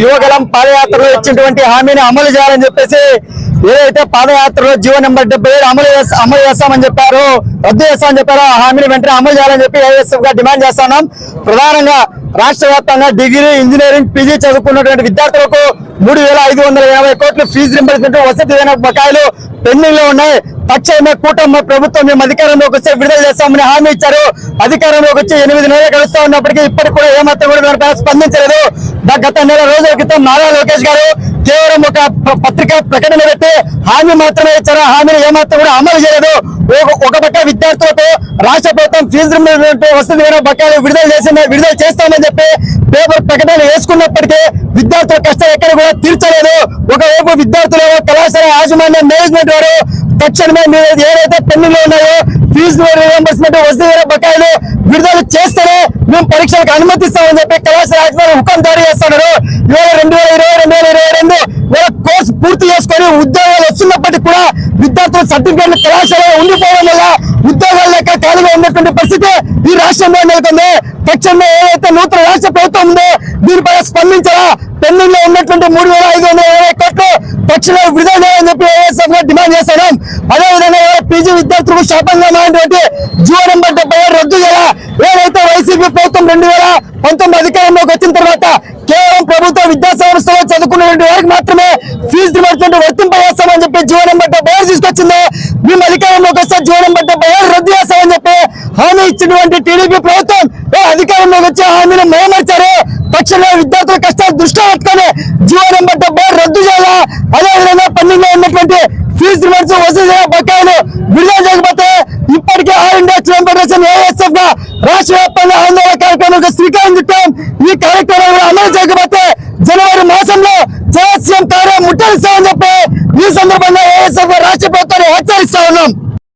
యువగలం పాదయాత్రలో ఇచ్చినటువంటి హామీని అమలు చేయాలని చెప్పేసి ఏదైతే పాదయాత్రలో జీవో నెంబర్ డెబ్బై ఏడు అమలు అమలు చేస్తామని చెప్పారు రద్దు చేస్తామని చెప్పారో ఆ హామీని వెంటనే అమలు చేయాలని చెప్పి ఏఎస్ఎఫ్గా డిమాండ్ చేస్తున్నాం ప్రధానంగా రాష్ట్ర వ్యాప్తంగా డిగ్రీ ఇంజనీరింగ్ పీజీ చదువుకున్నటువంటి విద్యార్థులకు మూడు వేల ఐదు వందల యాభై కోట్లు ఫీజు రింబర్స్మెంట్ వసతి దీవెన బకాయిలు పెండింగ్లో ఉన్నాయి. పక్షమే కూటమి ప్రభుత్వం మేము అధికారంలోకి వస్తే విడుదల చేస్తామని హామీ ఇచ్చారు. అధికారంలోకి వచ్చి ఎనిమిది నెలలు గడుస్తా ఉన్నప్పటికీ ఇప్పటికి కూడా ఏమాత్రం కూడా స్పందించలేదు. గత నెల రోజుల క్రితం నారా లోకేష్ గారు కేవలం ఒక పత్రిక ప్రకటన పెట్టి హామీ మాత్రమే ఇచ్చారు? హామీని ఏమాత్రం కూడా అమలు చేయలేదు. ఒక- ఒక పక్క విద్యార్థులతో రాష్ట్ర ప్రభుత్వం ఫీజు రింబర్స్మెంట్ వసతి బకాయిలు విడుదల చేసింది విడుదల చేస్తామని చెప్పి పేపర్ ప్రకటన వేసుకున్నప్పటికీ విద్యార్థుల కష్టం ఎక్కడ కూడా తీర్చలేదు. ఒకవైపు విద్యార్థులు కళాశాల యాజమాన్య మేనేజ్మెంట్ వారు తక్షణమే మీరు ఏదైతే పెన్నులు ఉన్నాయో ఫీజు రియంబర్స్మెంట్ వసతి బకాయిలు విడుదల చేస్తేనే మేము పరీక్షలకు అనుమతిస్తామని చెప్పి కళాశాల యాజమాన్యం హుకం జారీ చేస్తున్నారు. ఇవాళ రెండు ఉద్యోగాలు కూడా విద్యార్థుల సర్టిఫికేట్లు కళాశాలలో ఉండిపోవడం వల్ల ఉద్యోగాలు లేక ఖాళీగా ఉన్నటువంటి పరిస్థితి ఈ రాష్ట్రంలో నెలకొంది. తక్షణమే ఏదైతే నూతన రాష్ట్ర ప్రభుత్వం ఉందో దీనిపై స్పందించాలా? పెండింగ్లో ఉన్నటువంటి మూడు వేల ఐదు వందల ఇరవై కోట్లు తక్షణమే విడుదల చేయాలని చెప్పి ఏఎస్ఎఫ్గా డిమాండ్ చేస్తున్నాం అదేవిధంగా పీజీ విద్యార్థులకు శాపంగా మారినటువంటి జీవో నెంబర్ డెబ్బై రద్దు చేయాలా? ఏదైతే వైసీపీ ప్రభుత్వం రెండు వేల పంతొమ్మిది అధికారంలోకి వచ్చిన తర్వాత చేస్తామని చెప్పి జీవనం నెంబర్ బయలు ఏడు తీసుకొచ్చింది. మేము అధికారంలోకి వస్తే జీవనం నెంబర్ బయలు రద్దు చేస్తామని చెప్పి హామీ ఇచ్చినటువంటి టీడీపీ ప్రభుత్వం అధికారంలోకి వచ్చే హామీని మేమర్చారు తక్షణమే విద్యార్థుల కష్టాలు దృష్టిలో పెట్టుకొని జీవనం నెంబర్ బయలు రద్దు చేయాలా? అదేవిధంగా పెండింగ్లో ఉన్నటువంటి ఫీజు రిమర్స్ వసూలు బకాయిలు విడుదల చేయకపోతే ఇప్పటికే ఆల్ ఇండియా స్టూడెంట్ ఫెడరేషన్ ఏఎస్ఎఫ్గా రాష్ట్ర వ్యాప్తంగా ఆందోళన కార్యక్రమానికి శ్రీకారం చుట్టాం. ఈ కార్యక్రమం అమలు సందర్భంగా ఏఎస్ఎఫ్ రాష్ట్ర ప్రభుత్వాన్ని హెచ్చరిస్తా ఉన్నాం.